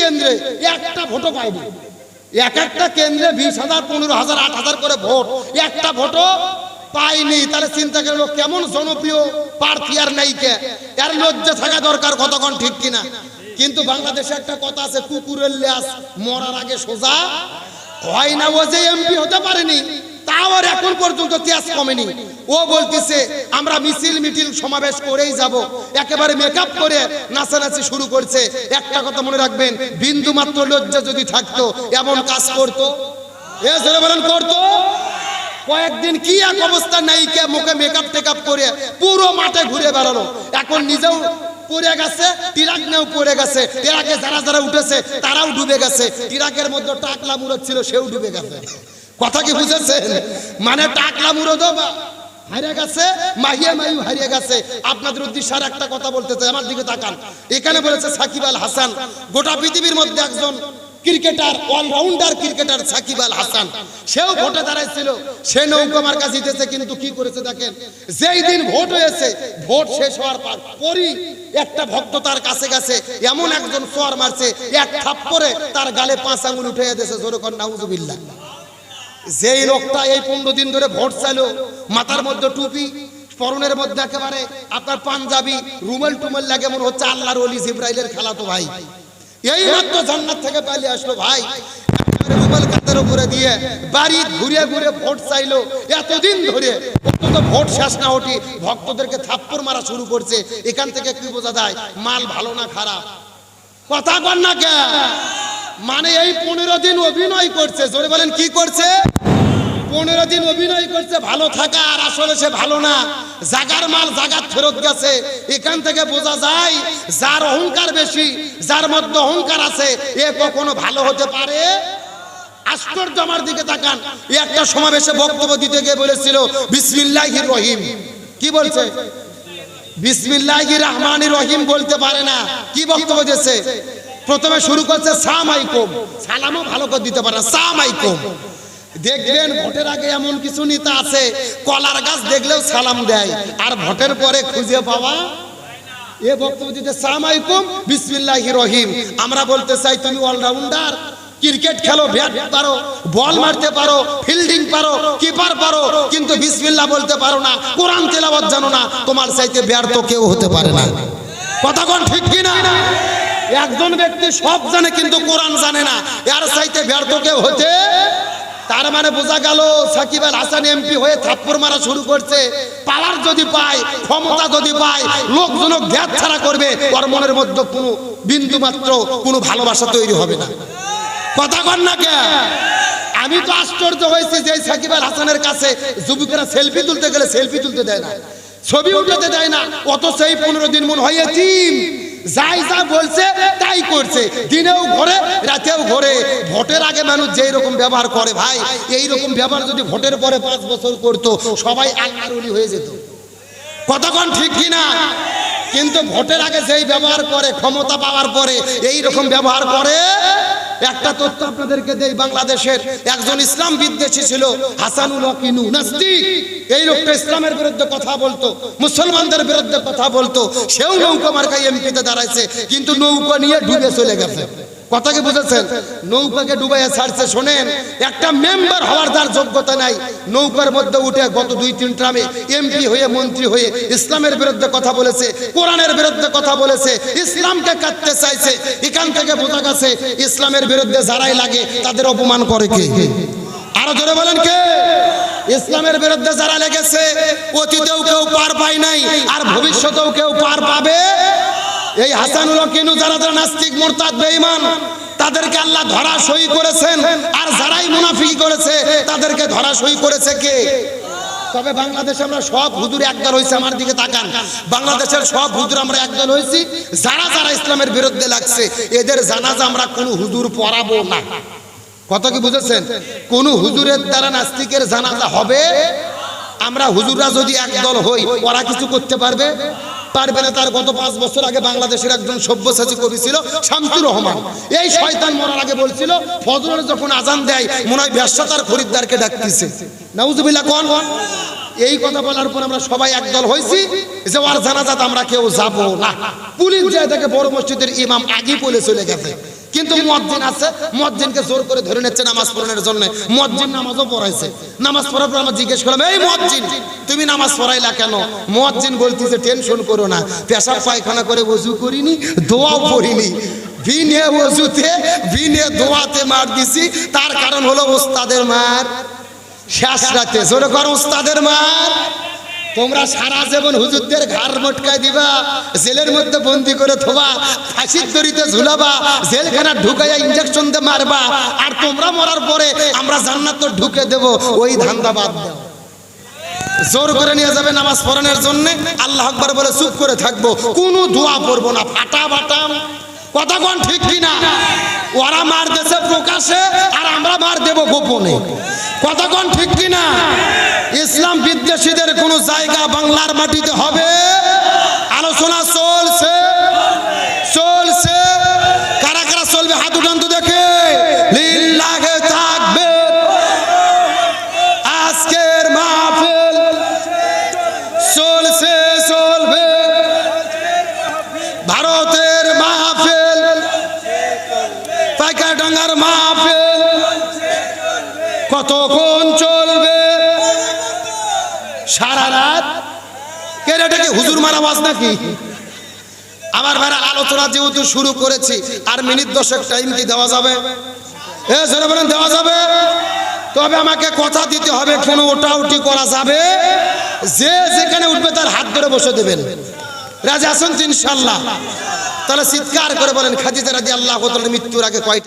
কেন্দ্রে একটা ভোটও পাইনি। এক একটা কেন্দ্রে বিশ হাজার, পনেরো হাজার, আট হাজার করে ভোট। একটা ভোটও পাইনি। তাহলে চিন্তা করে লোক কেমন জনপ্রিয়? প্রার্থী আর নেই কে? এর লজ্জা থাকা দরকার কতক্ষণ ঠিক কিনা? কিন্তু বাংলাদেশে একটা কথা আছে, কুকুরের ল্যাস মরার আগে সোজা হয় না। ও যে এমপি হতে পারেনি তাও এখন পর্যন্ত তেজ কমেনি। ও বলতেছে, আমরা মিছিল মিটিল সমাবেশ করেই যাব। একেবারে মেকআপ করে নাচানাচি শুরু করছে। একটা কথা মনে রাখবেন, বিন্দু মাত্র লজ্জা যদি থাকতো, এমন কাজ করতো। এ বলেন, করতো। কয়েকদিন কি এক অবস্থা নাই কে মুখে মেকআপ টেকআপ করে পুরো মাঠে ঘুরে বেড়ালো। এখন নিজেও পড়ে গেছে টিরাক নেও পড়ে গেছে। টিরাকে যারা যারা উঠেছে, তারাও ডুবে গেছে। টিরাকের মধ্যে টাকলা মুরত ছিল, সেও ডুবে গেছে। কথা কি বুঝেছেন? মানে টাকলা গেছে গেছে। হাসান, গোটা পৃথিবীর সেও ভোটে দাঁড়াইছিল, সে মার্কা জিতেছে, কিন্তু কি করেছে দেখেন? যেই দিন ভোট হয়েছে, ভোট শেষ হওয়ার পর পরই একটা ভক্ত তার কাছে গেছে, এমন একজন সোয়ার মারছে, এক থাপ্পড়ে তার গালে পাঁচ আঙুল উঠে দিয়েছে জোরকর যেই লোকটা এই পনেরো দিন ধরে ভোট চাইলো, মাথার মধ্যে টুপি, পরনের মধ্যে একেবারে আপনার পাঞ্জাবি, রুমেল টুমেল লাগে, মনে হচ্ছে আল্লাহর অলি জিব্রাইলের খেলা তো ভাই। এই মাত্র জান্নাত থেকে পালিয়ে আসলো ভাই। উপরে দিয়ে বাড়ি ঘুরে ঘুরে ভোট চাইলো। এতদিন ধরে ভোট শেষ না ভক্তদেরকে থাপ্পড় মারা শুরু করছে। এখান থেকে কি বোঝা যায়? মাল ভালো না খারাপ? কথা কর না কে মানে এই পনেরো দিন অভিনয় করছে। জোরে বলেন, কি করছে? পনেরো দিন অভিনয় করছে, ভালো থাকা আর আসলে সে ভালো না। জাগার মাল জাগার ফেরত গেছে। এখান থেকে বোঝা যায়, যার অহংকার বেশি, যার মধ্যে অহংকার আছে, এ কখনো ভালো হতে পারে? আশ্চর্য আমার দিকে তাকান। একটা সমাবেশে বক্তব্য দিতে গিয়ে বলেছিল, বিসমিল্লাহির রহিম। কি বলছে? বিসমিল্লাহির রহমানির রহিম বলতে পারে না। কি বক্তব্য দিয়েছে? প্রথমে শুরু করছে সামাইকুম সালামও ভালো করে দিতে পারে সামাইকুম দেখবেন ভোটের আগে এমন কিছু নেতা আছে, কলার গাছ দেখলেও সালাম দেয়, আর ভোটের পরে খুঁজে পাওয়া এ বক্তব্য দিতে সালামাইকুম বিসমিল্লাহি রহিম। আমরা বলতে চাই, তুমি অলরাউন্ডার, ক্রিকেট খেলো, ব্যাট পারো, বল মারতে পারো, ফিল্ডিং পারো, কিপার পারো, কিন্তু বিসমিল্লাহ বলতে পারো না, কোরআন তেলাওয়াত জানো না, তোমার চাইতে ব্যর্থ কেউ হতে পারে না। কথা কোন ঠিক কি না একজন ব্যক্তি সব জানে, কিন্তু কোরআন জানে না। এর চাইতে ব্যর্থ কেউ হতে তার মানে বোঝা গেল সাকিব আল হাসান এমপি হয়ে থাপ্পড় মারা শুরু করছে। পাওয়ার যদি পায়, ক্ষমতা যদি পায় লোকজন গ্যাস ছাড়া করবে। ওর মনের মধ্যে কোনো বিন্দু মাত্র কোনো ভালোবাসা তৈরি হবে না। কথা কন না কে? আমি তো আশ্চর্য হয়েছি যে সাকিব আল হাসানের কাছে যুবকেরা সেলফি তুলতে গেলে সেলফি তুলতে দেয় না। ছবি উঠাতে দেয় না। অত সেই পনেরো দিন মন হয়ে টিম যাই যা বলছে, তাই করছে। দিনেও ঘরে, রাতেও ঘরে। ভোটের আগে মানুষ যেই রকম ব্যবহার করে, ভাই, এই রকম ব্যবহার যদি ভোটের পরে পাঁচ বছর করতো, সবাই আল্লাহর ওলি হয়ে যেত। কতক্ষণ ঠিক কিনা কিন্তু ভোটের আগে যেই ব্যবহার করে, ক্ষমতা পাওয়ার পরে, এই রকম ব্যবহার করে একটা তথ্য আপনাদেরকে দেই, বাংলাদেশের একজন ইসলাম বিদ্বেষী ছিল, হাসানুল হকিনু নাস্তিক। এই লোকটা ইসলামের বিরুদ্ধে কথা বলতো, মুসলমানদের বিরুদ্ধে কথা বলতো, সেও নৌকা মার্কায় এমপিতে দাঁড়াইছে, কিন্তু নৌকা নিয়ে ডুবে চলে গেছে। কথা কি বুঝেছেন? নৌকাকে ডুবাইয়া ছাড়ছে, শোনেন, একটা মেম্বার হওয়ার তার যোগ্যতা নাই। নৌকার মধ্যে উঠে গত দুই, তিন ট্রামে এমপি হয়ে, মন্ত্রী হয়ে ইসলামের বিরুদ্ধে কথা বলেছে, কোরআনের বিরুদ্ধে কথা বলেছে, ইসলামকে কাটতে চাইছে। এখান থেকে বোঝা গেছে, ইসলামের বিরুদ্ধে যারাই লাগে, তাদের অপমান করে কে? আরও জোরে বলেন কে? ইসলামের বিরুদ্ধে যারা লেগেছে, অতীতেও কেউ পার পায় নাই, আর ভবিষ্যতেও কেউ পার পাবে এই হাসানুল কিনু যারা যারা নাস্তিক, মোরতাদ, বেঈমান, তাদেরকে আল্লাহ ধরা সই করেছেন। আর যারাই মুনাফি করেছে, তাদেরকে ধরা সই করেছে কে? তবে বাংলাদেশে আমরা সব হুজুর একদল হয়েছে আমার দিকে তাকান। বাংলাদেশের সব হুজুর আমরা একদল হয়েছি যারা যারা ইসলামের বিরুদ্ধে লাগছে, এদের জানাজা আমরা কোনো হুজুর পড়াবো না। কত কি বুঝেছেন? কোন হুজুরের দ্বারা নাস্তিকের জানাজা হবে? আমরা হুজুররা যদি একদল হই, ওরা কিছু করতে পারবে? পারবে না তার গত পাঁচ বছর আগে বাংলাদেশের একজন সভ্যসাচী কবি ছিল শামসুর রহমান। এই শয়তান মরার আগে বলছিল ফজরের যখন আজান দেয়, মনে হয় ব্যবসা তার খরিদ্দারকে ডাকতেছে। নাউজুবিল্লা কন? এই কথা বলার পর আমরা সবাই একদল হয়েছি যে ওর জানাজাত আমরা কেউ যাব না। পুলিশ যায় তাকে বড় মসজিদের ইমাম আগে বলে চলে গেছে। কিন্তু মজ্জিন আছে। মজ্জিনকে জোর করে ধরে নিচ্ছে নামাজ পড়ানোর জন্য। মজ্জিন নামাজও পড়াইছে। নামাজ পড়ার পর আমার জিজ্ঞেস করলাম, এই মজ্জিন তুমি নামাজ পড়াইলা কেন? মজ্জিন বলতেছে, টেনশন করো না। পেশাব, পায়খানা করে ওযু করিনি দোয়াও পড়িনি। বিনে ওযুতে, বিনে দোয়াতে মার দিছি। তার কারণ হলো ওস্তাদের মার। শেষ রাতে, জোরে কর, ওস্তাদের মার। তোমরা সারা জীবন হুজুরদের ঘাড় মটকায় দিবা, জেলের মধ্যে বন্দি করে থোবা, ফাঁসির দড়িতে ঝুলাবা, জেলখানা ঢুকাইয়া ইঞ্জেকশন দিয়ে মারবা, আর তোমরা মরার পরে আমরা জান্নাত তো ঢুকে দেব, ওই ধান্দা বাদ দাও। জোর করে নিয়ে যাবে নামাজ পড়ানোর জন্য, আল্লাহ আকবার বলে, চুপ করে থাকব, কোনো দোয়া পড়ব না, ফাটা বাটাম কথা কোন ঠিক কিনা? ওরা মার দেশে প্রকাশে আর আমরা মার দেব গোপনে। কতক্ষণ ঠিক কিনা? ইসলাম বিদ্বেষীদের কোনো জায়গা বাংলার মাটিতে হবে? কতক্ষণ চলবে? সারা রাত? এটা কি হুজুর মারা আওয়াজ নাকি? আমার ভাইরা, আলোচনা যেহেতু শুরু করেছি, আর মিনিট দশেক টাইম কি দেওয়া যাবে? দেওয়া যাবে? তবে আমাকে কথা দিতে হবে, কোনো ওটা উটি করা যাবে? যে যেখানে উঠবে তার হাত ধরে বসে দেবেন। রাজা আসেন ইনশাল্লাহ তাহলে চিৎকার করে বলেন, খাদিজা রাজি আল্লাহ মৃত্যুর আগে কয়টা